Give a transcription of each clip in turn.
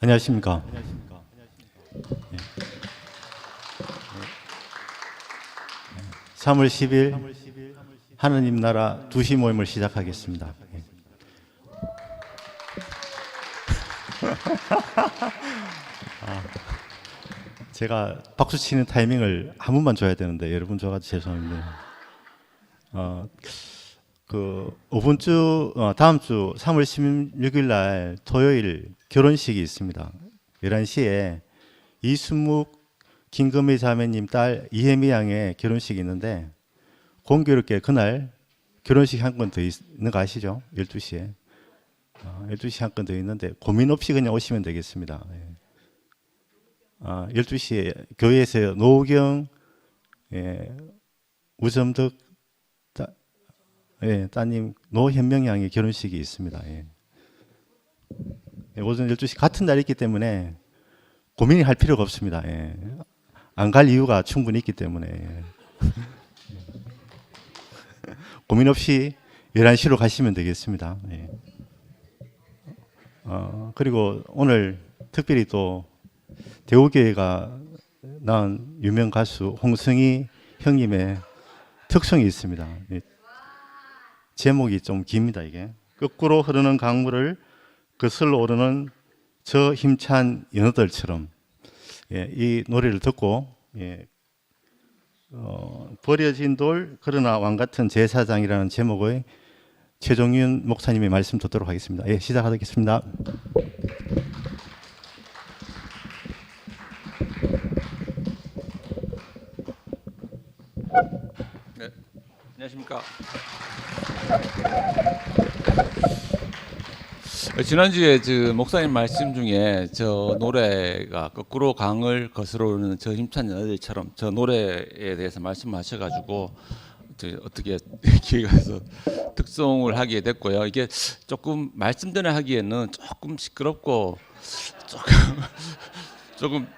안녕하십니까. 예. 3월 10일 하느님 나라 두시 모임을 시작하겠습니다. 예. 아, 제가 박수 치는 타이밍을 한 번만 줘야 되는데 여러분 줘가지고 죄송합니다. 어, 그 이번 주 어, 다음 주 3월 16일 날 토요일 결혼식이 있습니다. 11시에 이순묵 김금희 자매님 딸 이혜미 양의 결혼식이 있는데 공교롭게 그날 결혼식 한 건 더 있는 거 아시죠? 12시에. 어, 12시 한 건 더 있는데 고민 없이 그냥 오시면 되겠습니다. 예. 아, 12시에 교회에서 노경 예, 우점덕 따, 예, 따님 노현명 양의 결혼식이 있습니다. 예. 예, 오전 12시 같은 날이 있기 때문에 고민이 할 필요가 없습니다. 예. 안갈 이유가 충분히 있기 때문에 예. 고민 없이 11시로 가시면 되겠습니다. 예. 어, 그리고 오늘 특별히 또 대우교회가 낳은 유명 가수 홍승희 형님의 특성이 있습니다. 예. 제목이 좀 깁니다 이게 거꾸로 흐르는 강물을 거슬러 오르는 저 힘찬 연어들처럼 예, 이 노래를 듣고 예, 어, 버려진 돌 그러나 왕 같은 제사장이라는 제목의 최종윤 목사님의 말씀 듣도록 하겠습니다. 예, 시작하겠습니다. 네, 안녕하십니까. 지난주에 저 목사님 말씀 중에 저 노래가 거꾸로 강을 거스러 오르는 저 힘찬 여자들처럼 저 노래에 대해서 말씀하셔가지고 저 어떻게 기회가 돼서 특송을 하게 됐고요. 이게 조금 말씀 전에 하기에는 조금 시끄럽고 조금 조금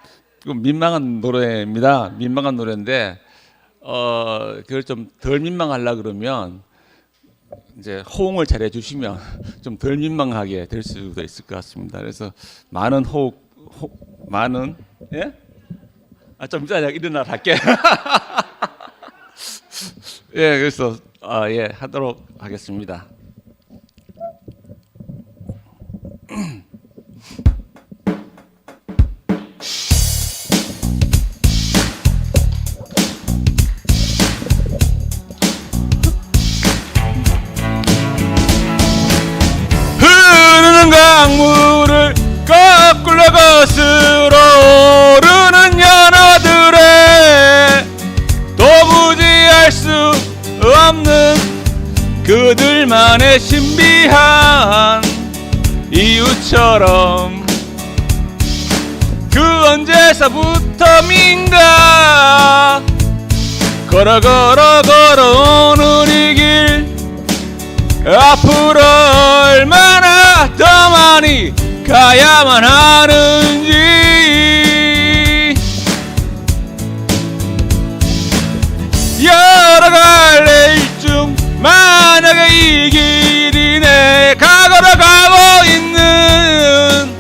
좀 민망한 노래입니다. 민망한 노래인데 어 그걸 좀 덜 민망하려 그러면 이제 호응을 잘 해주시면 좀 덜 민망하게 될 수도 있을 것 같습니다. 그래서 많은 호흡, 호, 많은 예? 아좀 이따 일어나 할게. 예, 그래서 아, 예 하도록 하겠습니다. 강물을 거꾸로 거스러 오르는 연어들의 도무지 알 수 없는 그들만의 신비한 이유처럼 그 언제서부터인가? 걸어 걸어 걸어오는 이 길. 앞으로 얼마나 더 많이 가야만 하는지. 여러 갈래 중 만약에 이 길이 내가 걸어가고 있는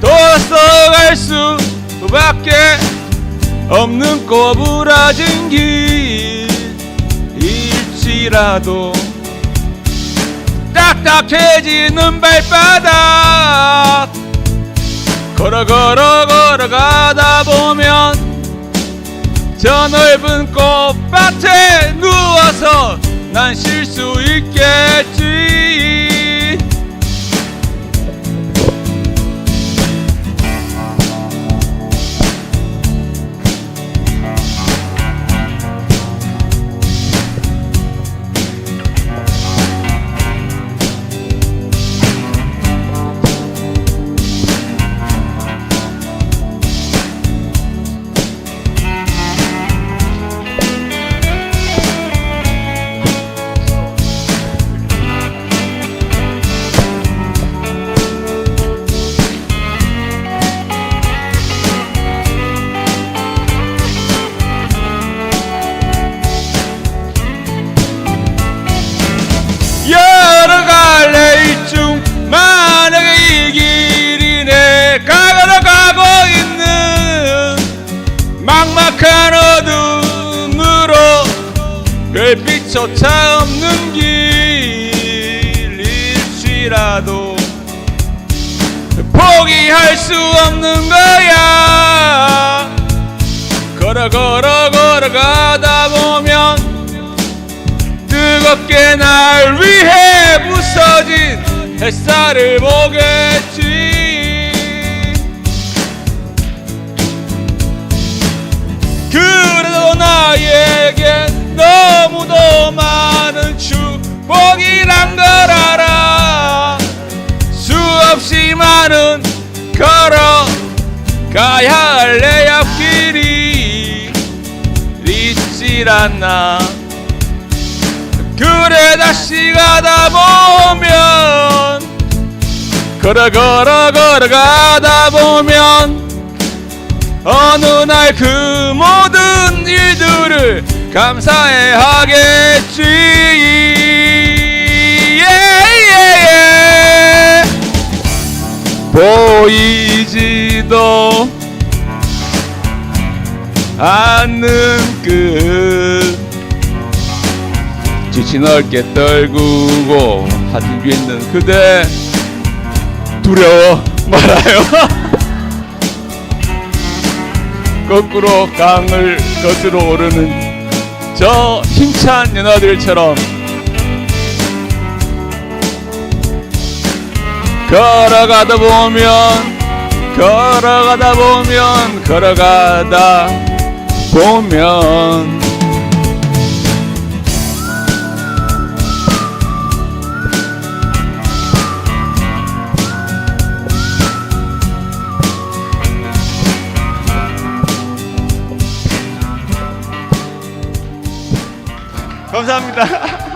돌아서갈 수밖에 없는 꼬부라진 길 일지라도 딱딱해지는 발바닥. 걸어 걸어 걸어가다 보면 저 넓은 꽃밭에 누워서 난 쉴 수 있겠지 가가로 가고 있는 막막한 어둠으로 별빛조차 없는 길일지라도 포기할 수 없는 거야. 걸어 걸어 걸어가다 보면 뜨겁게 날 위해 부서진 햇살을 보게 걸 알아. 수없이 많은 걸어 가야 할 내 앞길이 있질 않나. 그래 다시 가다 보면 걸어 걸어 걸어 가다 보면 어느 날 그 모든 일들을 감사해 하겠지 않는 끝. 지친 어깨 떨구고 하늘 위에 있는 그대. 두려워 말아요. 거꾸로 강을 거스러 오르는 저 힘찬 연하들처럼 걸어가다 보면 걸어가다 보면 걸어가다 보면 감사합니다.